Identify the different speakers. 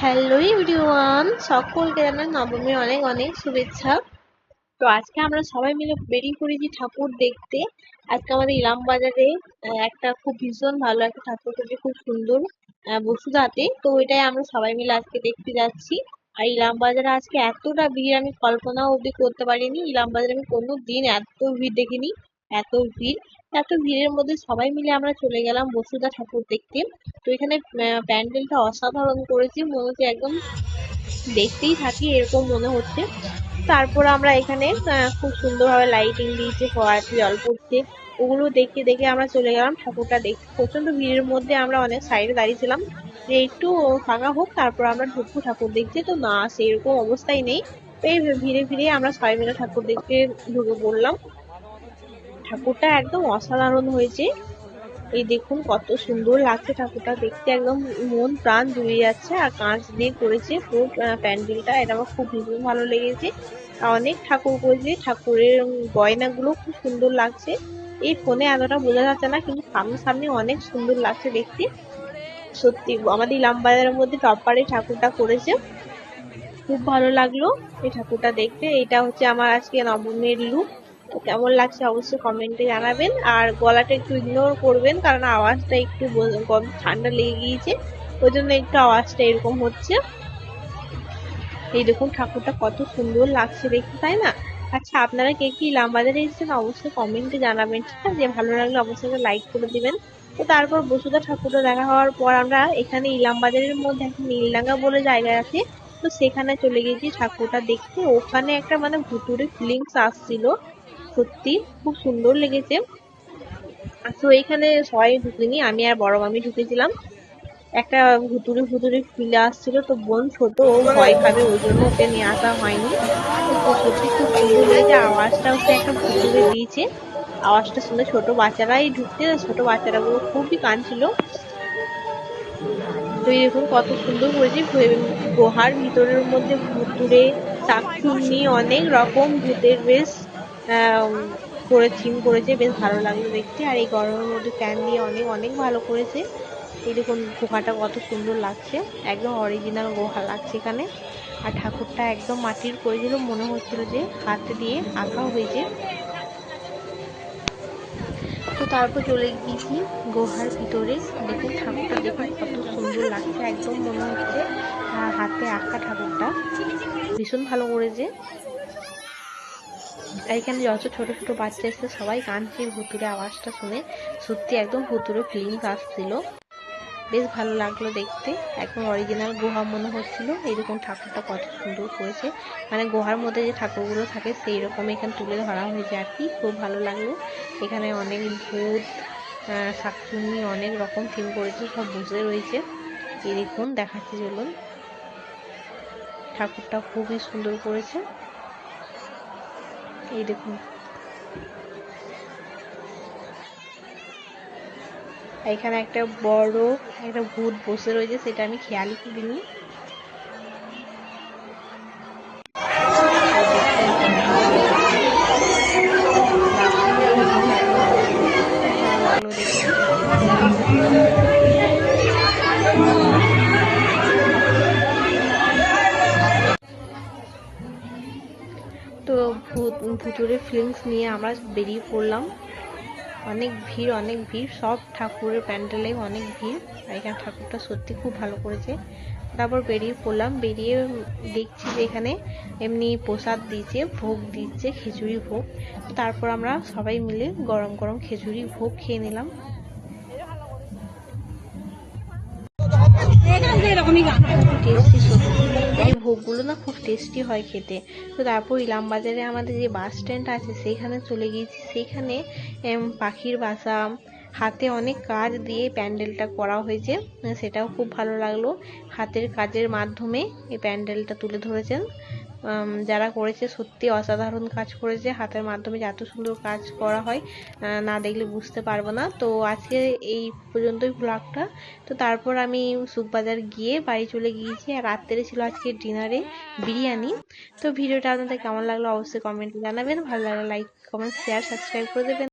Speaker 1: Hello everyone সকলকে জানাই নবমীর অনেক অনেক শুভেচ্ছা। তো আজকে আমরা সবাই মিলে বেরিয়ে পড়েছি ঠাকুর দেখতে। আজকে আমাদের ইলাম বাজারে একটা খুব ভীষণ ভালো একটা ঠাকুর করেছে খুব সুন্দর বসুধাতে তো ওইটাই আমরা সবাই মিলে আজকে দেখতে যাচ্ছি। আর ইলাম বাজারে আজকে এতটা ভিড়, আমি কল্পনাও অবধি করতে পারিনি। ইলাম বাজারে আমি কোনো দিন এত ভিড় দেখিনি। এত ভিড়, এত ভিড়ের মধ্যে সবাই মিলে আমরা চলে গেলাম বসুধা ঠাকুর দেখতে। তো এখানে প্যান্ডেলটা অসাধারণ করেছি, মনে হচ্ছে একদম দেখতেই থাকি, এরকম মনে হচ্ছে। তারপর আমরা এখানে খুব সুন্দরভাবে লাইটিং দিয়েছে ফোয়ারাতে জল পড়ছে। ওগুলো দেখে দেখে আমরা চলে গেলাম ঠাকুরটা দেখতে। প্রচণ্ড ভিড়ের মধ্যে আমরা অনেক সাইডে দাঁড়িয়েছিলাম। যে একটু ফাঁকা হোক, তারপর আমরা ঢুকবো ঠাকুর দেখতে। তো না, সেরকম অবস্থাই নেই। এই ভিড়ে ভিড়ে আমরা সবাই মিলে ঠাকুর দেখতে ঢুকে পড়লাম। ঠাকুরটা একদম অসাধারণ হয়েছে। এই দেখুন কত সুন্দর লাগছে ঠাকুরটা দেখতে, একদম মন প্রাণ জুড়ে যাচ্ছে আর কাঁচ দিয়ে করেছে পুরো প্যান্ডেলটা। এটা আমার খুব ভীষণ ভালো লেগেছে। অনেক ঠাকুর করেছে, ঠাকুরের গয়নাগুলো খুব সুন্দর লাগছে। এই ফোনে এতটা বোঝা যাচ্ছে না, কিন্তু সামনে অনেক সুন্দর লাগছে দেখতে। সত্যি, আমাদের ইলামবাজারের মধ্যে টপারে ঠাকুরটা করেছে। খুব ভালো লাগল এই ঠাকুরটা দেখতে। এটা হচ্ছে আমার আজকে নবমীর লুক কেমন লাগছে অবশ্যই কমেন্টে জানাবেন। আর গলাটা একটু ইগনোর করবেন, কারণ আওয়াজটা একটু ঠান্ডা লেগে গিয়েছে। ওই জন্য একটু আওয়াজটা এরকম হচ্ছে। এই দেখুন ঠাকুরটা কত সুন্দর লাগছে দেখতে, তাই না? আচ্ছা আপনারা কে কি ইলামবাজারে এসেছেন অবশ্যই কমেন্টে জানাবেন, ঠিক আছে? ভালো লাগলে অবশ্যই লাইক করে দিবেন। তো তারপর বসুধা ঠাকুরটা দেখা হওয়ার পর আমরা এখানে ইলামবাজারের মধ্যে একটা নীলডাঙ্গা বলে জায়গা আছে। তো সেখানে চলে গেছি ঠাকুরটা দেখতে। ওখানে একটা মানে ভুতুরে ফিলিংস আসছিল। সত্যি খুব সুন্দর লেগেছে। তো এখানে সবাই ঢুকিনি আমি আর বড় মামি ঢুকেছিলাম। একটা ভুতুরে ভুতুরে ফিলে আসছিল তো বোন ছোট ও ভয় খাবে ওই জন্য ওকে নিয়ে আসা হয়নি। তো সত্যি খুব সুন্দর লেগেছে আওয়াজটা হচ্ছে একটা ভুতুরে দিয়েছে। আওয়াজটা শুনে ছোট বাচ্চারাই ঢুকতে ছোট বাচ্চারা গুলো খুবই কাঁদছিল। তো দেখুন কত সুন্দর করেছে ভে- গুহার ভিতরের মধ্যে ভুতুরে শাকচুন্নি অনেক রকম ভূতের বেশ করে থিম করেছে, বেশ ভালো লাগল দেখতে। আর এই গরমের মধ্যে ফ্যান দিয়ে অনেক অনেক ভালো করেছে। এই দেখুন গুহাটা কত সুন্দর লাগছে। একদম অরিজিনাল গুহা লাগছে এখানে। আর ঠাকুরটা একদম মাটির করেছিল মনে হচ্ছিল যে হাতে দিয়ে আঁকা হয়েছে। তো তারপর চলে গিয়েছি গুহার ভিতরে। দেখুন, ঠাকুরটা দেখুন কত সুন্দর লাগছে। একদম মনে হচ্ছে হাতে আঁকা ঠাকুরটা। ভীষণ ভালো করেছে। এখানে যত ছোট ছোট বাচ্চা এসছে সবাই কাঁদছে ভুতুরে আওয়াজটা শুনে। সত্যি একদম ভুতুরে ফিলিংস আসছিল। বেশ ভালো লাগল দেখতে। একদম অরিজিনাল গুহা মনে হচ্ছিল। এরকম ঠাকুরটা কত সুন্দর করেছে। মানে গুহার মধ্যে যে ঠাকুরগুলো থাকে সেই রকম এখানে তুলে ধরা হয়েছে আর কি। খুব ভালো লাগল। এখানে অনেক ভূত আহ, শাকচুন্নি অনেক রকম থিম করেছে সব বসে রয়েছে। এই দেখুন দেখাচ্ছি চলুন। ঠাকুরটা খুবই সুন্দর করেছে। এই দেখুন। এখানে একটা বড় একটা ভূত বসে রয়েছে সেটা আমি খেয়ালই করিনি। ভালো তো ভূত ভুতুরে ফিলিংস নিয়ে আমরা বেরিয়ে পড়লাম। অনেক ভিড় অনেক ভিড়। সব ঠাকুরের প্যান্ডেলে অনেক ভিড়। আর এখানে ঠাকুরটা সত্যি খুব ভালো করেছে। তারপর বেরিয়ে পড়লাম। বেরিয়ে দেখছি যে এখানে এমনি প্রসাদ দিচ্ছে, ভোগ দিচ্ছে, খিচুড়ি ভোগ। তারপর আমরা সবাই মিলে গরম গরম খিচুড়ি ভোগ খেয়ে নিলাম। এই ভোগগুলো না খুব টেস্টি হয় খেতে। তো তারপর ইলাম বাজারে আমাদের যে বাস স্ট্যান্ড আছে, সেইখানে চলে গিয়েছি। সেইখানে পাখির বাসা, হাতে অনেক কাজ দিয়ে প্যান্ডেলটা করা হয়েছে। সেটাও খুব ভালো লাগল। হাতের কাজের মাধ্যমে এই প্যান্ডেলটা তুলে ধরেছেন। যারা করেছে, সত্যি অসাধারণ কাজ করেছে। হাতের মাধ্যমে এত সুন্দর কাজ করা হয় না দেখলে বুঝতে পারব না। তো আজকে এই পর্যন্তই ব্লগটা তো তারপর আমি সুখবাজার গিয়ে বাড়ি চলে গিয়েছি। আর রাত্রে ছিল আজকে ডিনারে বিরিয়ানি। তো ভিডিওটা আপনাদের কেমন লাগল অবশ্যই কমেন্টে জানাবেন। ভালো লাগলে লাইক কমেন্ট শেয়ার সাবস্ক্রাইব করে দেবেন।